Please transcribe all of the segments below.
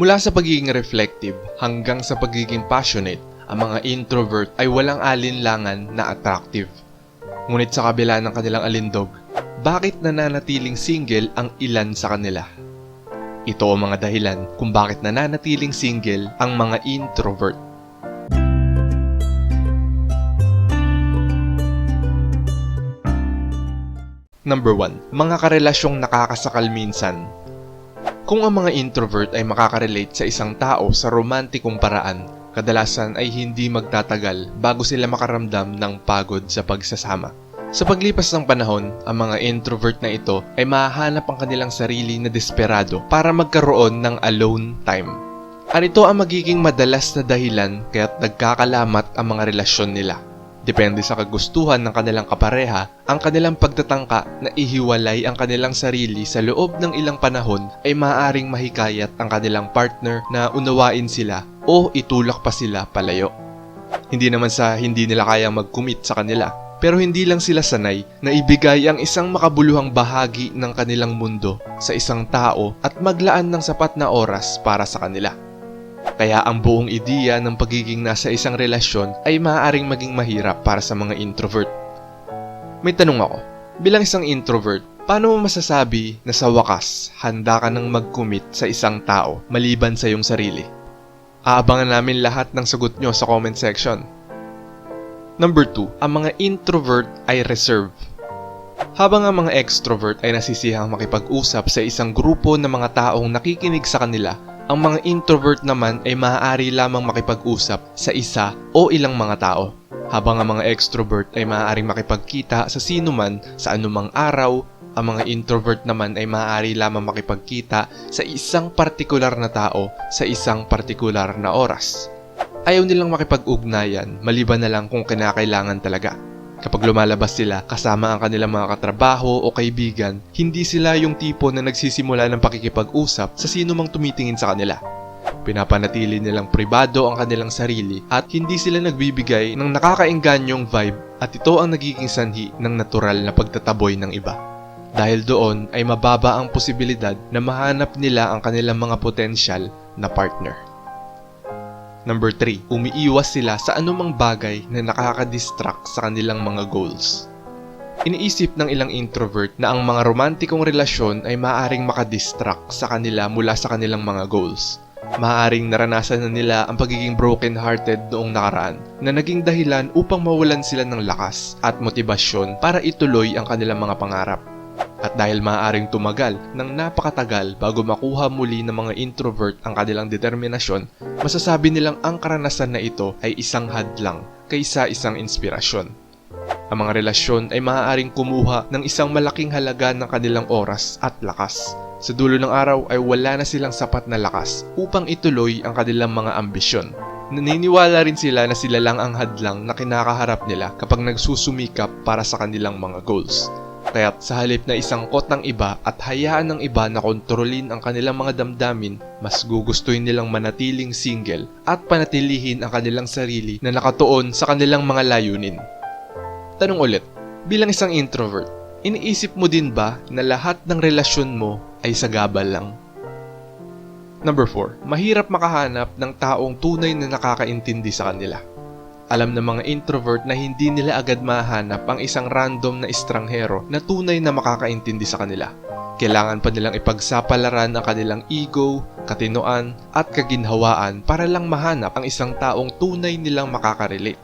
Mula sa pagiging reflective hanggang sa pagiging passionate, ang mga introvert ay walang alinlangan na attractive. Ngunit sa kabila ng kanilang alindog, bakit nananatiling single ang ilan sa kanila? Ito ang mga dahilan kung bakit nananatiling single ang mga introvert. Number 1. Mga karelasyong nakakasakal minsan. Kung ang mga introvert ay makakarelate sa isang tao sa romantikong paraan, kadalasan ay hindi magtatagal bago sila makaramdam ng pagod sa pagsasama. Sa paglipas ng panahon, ang mga introvert na ito ay mahahanap ang kanilang sarili na desperado para magkaroon ng alone time. At ito ang magiging madalas na dahilan kaya't nagkakalamat ang mga relasyon nila. Depende sa kagustuhan ng kanilang kapareha, ang kanilang pagtatangka na ihiwalay ang kanilang sarili sa loob ng ilang panahon ay maaaring mahikayat ang kanilang partner na unawain sila o itulak pa sila palayo. Hindi naman sa hindi nila kayang mag-commit sa kanila, pero hindi lang sila sanay na ibigay ang isang makabuluhang bahagi ng kanilang mundo sa isang tao at maglaan ng sapat na oras para sa kanila. Kaya ang buong ideya ng pagiging nasa isang relasyon ay maaaring maging mahirap para sa mga introvert. May tanong ako, bilang isang introvert, paano mo masasabi na sa wakas handa ka nang mag-commit sa isang tao maliban sa iyong sarili? Aabangan namin lahat ng sagot nyo sa comment section. Number 2, ang mga introvert ay reserve. Habang ang mga extrovert ay nasisihang makipag-usap sa isang grupo ng mga taong nakikinig sa kanila, ang mga introvert naman ay maaari lamang makipag-usap sa isa o ilang mga tao. Habang ang mga extrovert ay maaaring makipagkita sa sino man sa anumang araw, ang mga introvert naman ay maaari lamang makipagkita sa isang partikular na tao sa isang partikular na oras. Ayaw nilang makipag-ugnayan maliban na lang kung kinakailangan talaga. Kapag lumalabas sila kasama ang kanilang mga katrabaho o kaibigan, hindi sila yung tipo na nagsisimula ng pakikipag-usap sa sino mang tumitingin sa kanila. Pinapanatili nilang pribado ang kanilang sarili at hindi sila nagbibigay ng nakakainganyong vibe at ito ang nagiging sanhi ng natural na pagtataboy ng iba. Dahil doon ay mababa ang posibilidad na mahanap nila ang kanilang mga potensyal na partner. Number 3, umiiwas sila sa anumang bagay na nakaka-distract sa kanilang mga goals. Iniisip ng ilang introvert na ang mga romantikong relasyon ay maaaring makadistract sa kanila mula sa kanilang mga goals. Maaaring naranasan na nila ang pagiging broken-hearted noong nakaraan na naging dahilan upang mawalan sila ng lakas at motibasyon para ituloy ang kanilang mga pangarap. At dahil maaaring tumagal ng napakatagal bago makuha muli ng mga introvert ang kanilang determinasyon, masasabi nilang ang karanasan na ito ay isang hadlang kaysa isang inspirasyon. Ang mga relasyon ay maaaring kumuha ng isang malaking halaga ng kanilang oras at lakas. Sa dulo ng araw ay wala na silang sapat na lakas upang ituloy ang kanilang mga ambisyon. Naniniwala rin sila na sila lang ang hadlang na kinakaharap nila kapag nagsusumikap para sa kanilang mga goals. Kaya't sa halip na isangkot ng iba at hayaan ng iba na kontrolin ang kanilang mga damdamin, mas gugustuhin nilang manatiling single at panatilihin ang kanilang sarili na nakatuon sa kanilang mga layunin. Tanong ulit, bilang isang introvert, iniisip mo din ba na lahat ng relasyon mo ay sagabal lang? Number 4, mahirap makahanap ng taong tunay na nakakaintindi sa kanila. Alam ng mga introvert na hindi nila agad mahanap ang isang random na estranghero na tunay na makakaintindi sa kanila. Kailangan pa nilang ipagsapalaran ang kanilang ego, katinoan, at kaginhawaan para lang mahanap ang isang taong tunay nilang makakarelate.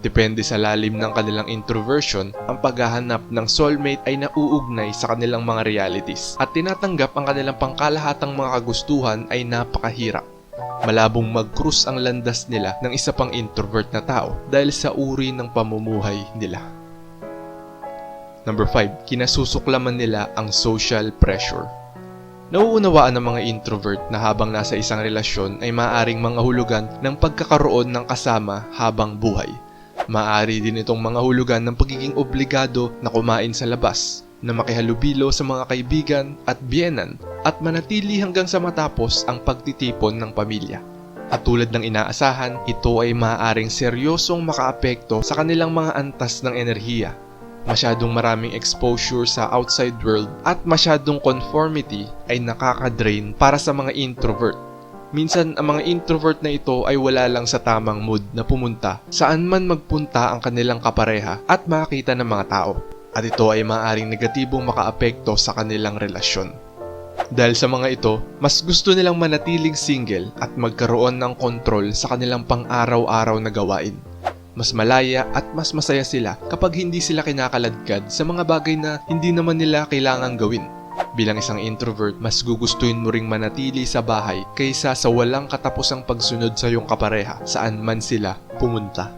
Depende sa lalim ng kanilang introversion, ang paghahanap ng soulmate ay nauugnay sa kanilang mga realities at tinatanggap ang kanilang pangkalahatang mga kagustuhan ay napakahirap. Malabong mag-cruise ang landas nila ng isa pang introvert na tao dahil sa uri ng pamumuhay nila. Number 5, kinasusuklaman nila ang social pressure. Nauunawaan ng mga introvert na habang nasa isang relasyon ay maaaring mga hulugan ng pagkakaroon ng kasama habang buhay. Maaari din itong mga hulugan ng pagiging obligado na kumain sa labas, na makihalubilo sa mga kaibigan at biyenan at manatili hanggang sa matapos ang pagtitipon ng pamilya. At tulad ng inaasahan, ito ay maaaring seryosong makaapekto sa kanilang mga antas ng enerhiya. Masyadong maraming exposure sa outside world at masyadong conformity ay nakaka-drain para sa mga introvert. Minsan ang mga introvert na ito ay wala lang sa tamang mood na pumunta saan man magpunta ang kanilang kapareha at makakita ng mga tao. At ito ay maaaring negatibong makaapekto sa kanilang relasyon. Dahil sa mga ito, mas gusto nilang manatiling single at magkaroon ng kontrol sa kanilang pang-araw-araw na gawain. Mas malaya at mas masaya sila kapag hindi sila kinakaladkad sa mga bagay na hindi naman nila kailangang gawin. Bilang isang introvert, mas gugustuhin mo ring manatili sa bahay kaysa sa walang katapusang pagsunod sa iyong kapareha saan man sila pumunta.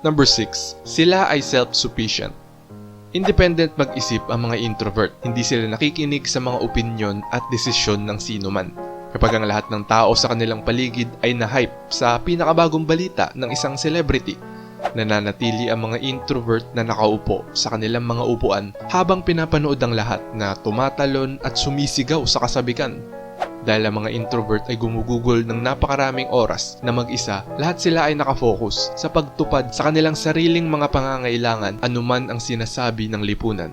Number 6. Sila ay self-sufficient. Independent mag-isip ang mga introvert. Hindi sila nakikinig sa mga opinyon at desisyon ng sino man. Kapag ang lahat ng tao sa kanilang paligid ay na-hype sa pinakabagong balita ng isang celebrity, nananatili ang mga introvert na nakaupo sa kanilang mga upuan habang pinapanood ang lahat na tumatalon at sumisigaw sa kasabikan. Dahil ang mga introvert ay gumugugol ng napakaraming oras na mag-isa, lahat sila ay nakafocus sa pagtupad sa kanilang sariling mga pangangailangan anuman ang sinasabi ng lipunan.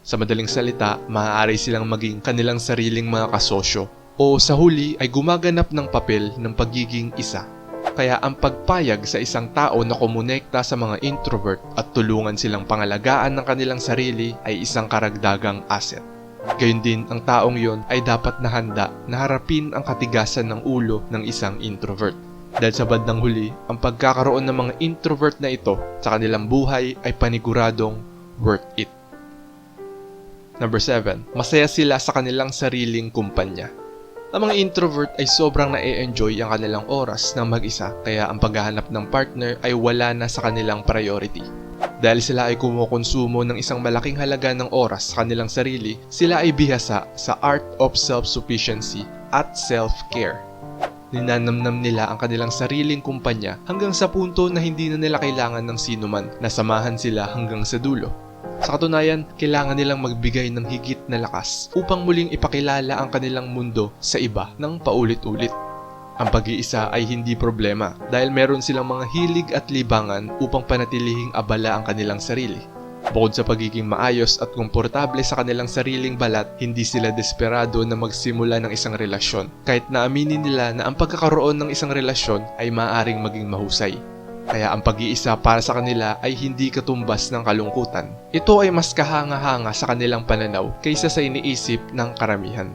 Sa madaling salita, maaari silang maging kanilang sariling mga kasosyo o sa huli ay gumaganap ng papel ng pagiging isa. Kaya ang pagpayag sa isang tao na kumonekta sa mga introvert at tulungan silang pangalagaan ng kanilang sarili ay isang karagdagang asset. Gayun din ang taong yon ay dapat na handa na harapin ang katigasan ng ulo ng isang introvert. Dahil sa bandang huli, ang pagkakaroon ng mga introvert na ito sa kanilang buhay ay paniguradong worth it. Number 7. Masaya sila sa kanilang sariling kumpanya. Ang mga introvert ay sobrang na-enjoy ang kanilang oras ng mag-isa kaya ang paghahanap ng partner ay wala na sa kanilang priority. Dahil sila ay kumukonsumo ng isang malaking halaga ng oras sa kanilang sarili, sila ay bihasa sa art of self-sufficiency at self-care. Ninanamnam nila ang kanilang sariling kumpanya hanggang sa punto na hindi na nila kailangan ng sino man na samahan sila hanggang sa dulo. Sa katunayan, kailangan nilang magbigay ng higit na lakas upang muling ipakilala ang kanilang mundo sa iba ng paulit-ulit. Ang pag-iisa ay hindi problema dahil meron silang mga hilig at libangan upang panatilihing abala ang kanilang sarili. Bukod sa pagiging maayos at komportable sa kanilang sariling balat, hindi sila desperado na magsimula ng isang relasyon kahit na aminin nila na ang pagkakaroon ng isang relasyon ay maaaring maging mahusay. Kaya ang pag-iisa para sa kanila ay hindi katumbas ng kalungkutan. Ito ay mas kahanga-hanga sa kanilang pananaw kaysa sa iniisip ng karamihan.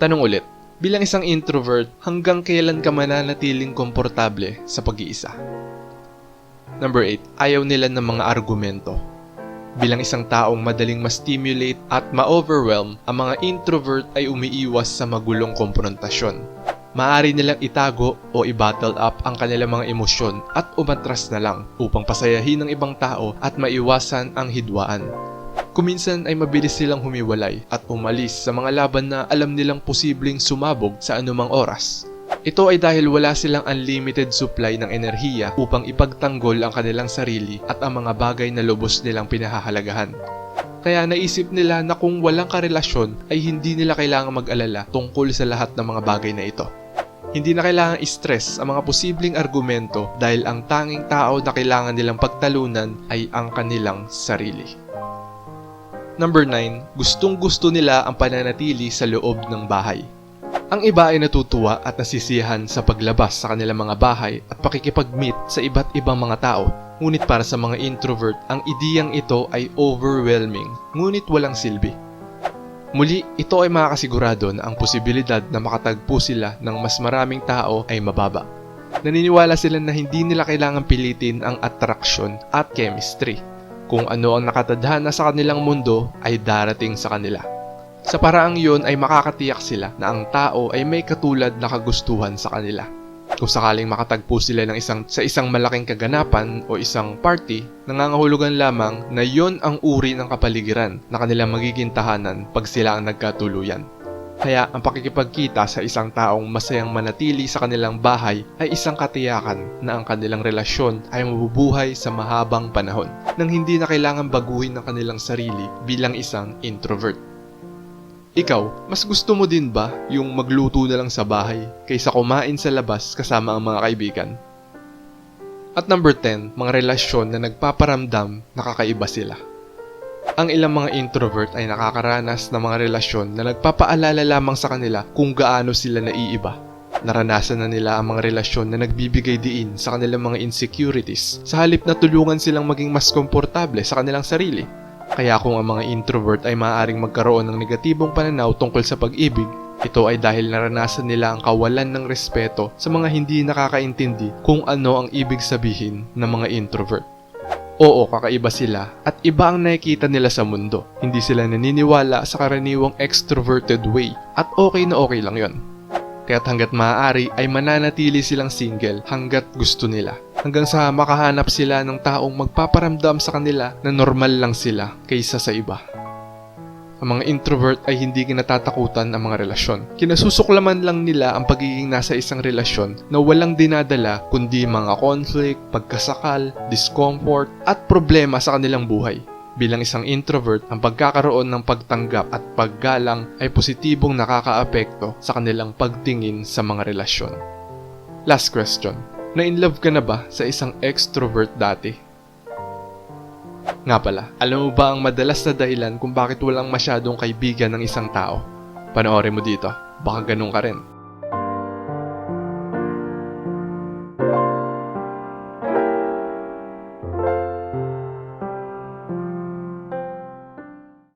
Tanong ulit, bilang isang introvert, hanggang kailan ka mananatiling komportable sa pag-iisa? Number 8, ayaw nila ng mga argumento. Bilang isang taong madaling ma-stimulate at ma-overwhelm, ang mga introvert ay umiiwas sa magulong konfrontasyon. Maaari nilang itago o i-bottle up ang kanilang mga emosyon at umatras na lang upang pasayahin ng ibang tao at maiwasan ang hidwaan. Kuminsan ay mabilis silang humiwalay at umalis sa mga laban na alam nilang posibleng sumabog sa anumang oras. Ito ay dahil wala silang unlimited supply ng enerhiya upang ipagtanggol ang kanilang sarili at ang mga bagay na lubos nilang pinahahalagahan. Kaya naisip nila na kung walang karelasyon ay hindi nila kailangang mag-alala tungkol sa lahat ng mga bagay na ito. Hindi na kailangan i-stress ang mga posibleng argumento dahil ang tanging tao na kailangan nilang pagtalunan ay ang kanilang sarili. Number 9, gustong gusto nila ang pananatili sa loob ng bahay. Ang iba ay natutuwa at nasisiyahan sa paglabas sa kanilang mga bahay at pakikipag-meet sa iba't ibang mga tao. Ngunit para sa mga introvert, ang ideyang ito ay overwhelming, ngunit walang silbi. Muli, ito ay makakasigurado na ang posibilidad na makatagpo sila ng mas maraming tao ay mababa. Naniniwala sila na hindi nila kailangan pilitin ang attraction at chemistry. Kung ano ang nakatadhana sa kanilang mundo ay darating sa kanila. Sa paraang yon ay makakatiyak sila na ang tao ay may katulad na kagustuhan sa kanila. Kung sakaling makatagpo sila ng isang, sa isang malaking kaganapan o isang party, nangangahulugan lamang na yon ang uri ng kapaligiran na kanilang magiging tahanan pag sila ang nagkatuluyan. Kaya ang pakikipagkita sa isang taong masayang manatili sa kanilang bahay ay isang katiyakan na ang kanilang relasyon ay mabubuhay sa mahabang panahon nang hindi na kailangan baguhin ng kanilang sarili bilang isang introvert. Ikaw, mas gusto mo din ba yung magluto na lang sa bahay kaysa kumain sa labas kasama ang mga kaibigan? At number 10, mga relasyon na nagpaparamdam na kakaiba sila. Ang ilang mga introvert ay nakakaranas ng mga relasyon na nagpapaalala lamang sa kanila kung gaano sila naiiba. Naranasan na nila ang mga relasyon na nagbibigay diin sa kanilang mga insecurities sa halip na tulungan silang maging mas komportable sa kanilang sarili. Kaya kung ang mga introvert ay maaaring magkaroon ng negatibong pananaw tungkol sa pag-ibig, ito ay dahil naranasan nila ang kawalan ng respeto sa mga hindi nakakaintindi kung ano ang ibig sabihin ng mga introvert. Oo, kakaiba sila at iba ang nakikita nila sa mundo. Hindi sila naniniwala sa karaniwang extroverted way at okay na okay lang yon. Kaya't hanggat maaari ay mananatili silang single hanggat gusto nila. Hanggang sa makahanap sila ng taong magpaparamdam sa kanila na normal lang sila kaysa sa iba. Ang mga introvert ay hindi kinatatakutan ang mga relasyon. Kinasusuklaman lang nila ang pagiging nasa isang relasyon na walang dinadala kundi mga conflict, pagkasakal, discomfort, at problema sa kanilang buhay. Bilang isang introvert, ang pagkakaroon ng pagtanggap at paggalang ay positibong nakakaapekto sa kanilang pagtingin sa mga relasyon. Last question. Na-inlove ka na ba sa isang extrovert dati? Nga pala, alam mo ba ang madalas na dahilan kung bakit walang masyadong kaibigan ng isang tao? Panoorin mo dito, baka ganun ka rin.